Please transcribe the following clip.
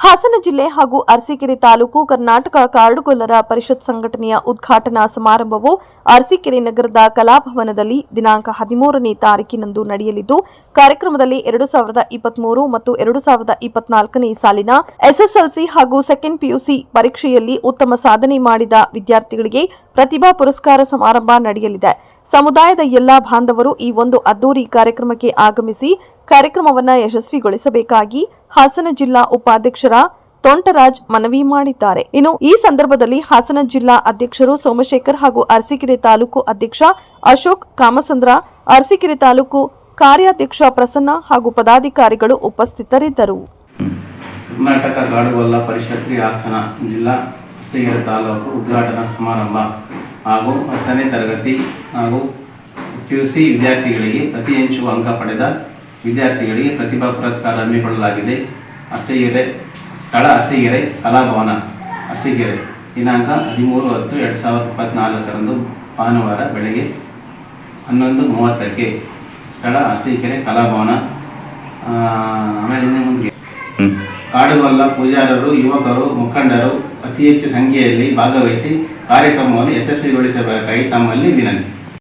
ಹಾಸನ ಜಿಲ್ಲೆ ಹಾಗೂ ಅರಸೀಕೆರೆ ತಾಲೂಕು ಕರ್ನಾಟಕ ಕಾರ್ಡುಗೊಲ್ಲರ ಪರಿಷತ್ ಸಂಘಟನೆಯ ಉದ್ಘಾಟನಾ ಸಮಾರಂಭವು ಅರಸೀಕೆರೆ ನಗರದ ಕಲಾಭವನದಲ್ಲಿ ದಿನಾಂಕ ಹದಿಮೂರನೇ ತಾರೀಕಿನಂದು ನಡೆಯಲಿದ್ದು, ಕಾರ್ಯಕ್ರಮದಲ್ಲಿ ಎರಡು ಸಾವಿರದ ಇಪ್ಪತ್ಮೂರು ಮತ್ತು ಎರಡು ಸಾವಿರದ ಇಪ್ಪತ್ನಾಲ್ಕನೇ ಸಾಲಿನ ಎಸ್ಎಸ್ಎಲ್ಸಿ ಹಾಗೂ ಸೆಕೆಂಡ್ ಪಿಯುಸಿ ಪರೀಕ್ಷೆಯಲ್ಲಿ ಉತ್ತಮ ಸಾಧನೆ ಮಾಡಿದ ವಿದ್ಯಾರ್ಥಿಗಳಿಗೆ ಪ್ರತಿಭಾ ಪುರಸ್ಕಾರ ಸಮಾರಂಭ ನಡೆಯಲಿದೆ. ಸಮುದಾಯದ ಎಲ್ಲಾ ಬಾಂಧವರು ಈ ಒಂದು ಅದ್ದೂರಿ ಕಾರ್ಯಕ್ರಮಕ್ಕೆ ಆಗಮಿಸಿ ಕಾರ್ಯಕ್ರಮವನ್ನು ಯಶಸ್ವಿಗೊಳಿಸಬೇಕಾಗಿ ಹಾಸನ ಜಿಲ್ಲಾ ಉಪಾಧ್ಯಕ್ಷರ ತೋಂಟರಾಜ್ ಮನವಿ ಮಾಡಿದ್ದಾರೆ. ಇನ್ನು ಈ ಸಂದರ್ಭದಲ್ಲಿ ಹಾಸನ ಜಿಲ್ಲಾ ಅಧ್ಯಕ್ಷರು ಸೋಮಶೇಖರ್ ಹಾಗೂ ಅರಸೀಕೆರೆ ತಾಲೂಕು ಅಧ್ಯಕ್ಷ ಅಶೋಕ್ ಕಾಮಸಂದ್ರ, ಅರಸೀಕೆರೆ ತಾಲೂಕು ಕಾರ್ಯಾಧ್ಯಕ್ಷ ಪ್ರಸನ್ನ ಹಾಗೂ ಪದಾಧಿಕಾರಿಗಳು ಉಪಸ್ಥಿತರಿದ್ದರು. ಕರ್ನಾಟಕ ಪರಿಷತ್ಗೆ ಹಾಸನ ಜಿಲ್ಲಾ ತಾಲೂಕು ಉದ್ಘಾಟನಾ ಸಮಾರಂಭ ಹಾಗೂ ಹತ್ತನೇ ತರಗತಿ ಹಾಗೂ ಪಿ ಯು ಸಿ ವಿದ್ಯಾರ್ಥಿಗಳಿಗೆ ಅತಿ ಹೆಚ್ಚು ಅಂಕ ಪಡೆದ ವಿದ್ಯಾರ್ಥಿಗಳಿಗೆ ಪ್ರತಿಭಾ ಪುರಸ್ಕಾರ ಹಮ್ಮಿಕೊಳ್ಳಲಾಗಿದೆ. ಅರಸೀಗೆರೆ ಸ್ಥಳ ಅರಸೀಗೆರೆ ಕಲಾಭವನ ಅರಸೀಗೆರೆ. ದಿನಾಂಕ ಹದಿಮೂರು ಹತ್ತು ಎರಡು ಸಾವಿರದ ಇಪ್ಪತ್ತ್ನಾಲ್ಕರಂದು ಭಾನುವಾರ ಬೆಳಗ್ಗೆ ಹನ್ನೊಂದು ಮೂವತ್ತಕ್ಕೆ. ಸ್ಥಳ ಅರಸೀಕೆರೆ ಕಲಾಭವನ ಆಮೇಲೆ ಮುಂದೆ. ಕಾಡುಗೊಲ್ಲ ಪೂಜಾರರು ಯುವಕರು ಮುಖಂಡರು ಅತಿ ಹೆಚ್ಚು ಸಂಖ್ಯೆಯಲ್ಲಿ ಭಾಗವಹಿಸಿ ಕಾರ್ಯಕ್ರಮವನ್ನು ಯಶಸ್ವಿಗೊಳಿಸಬೇಕಾಗಿ ತಮ್ಮಲ್ಲಿ ವಿನಂತಿ.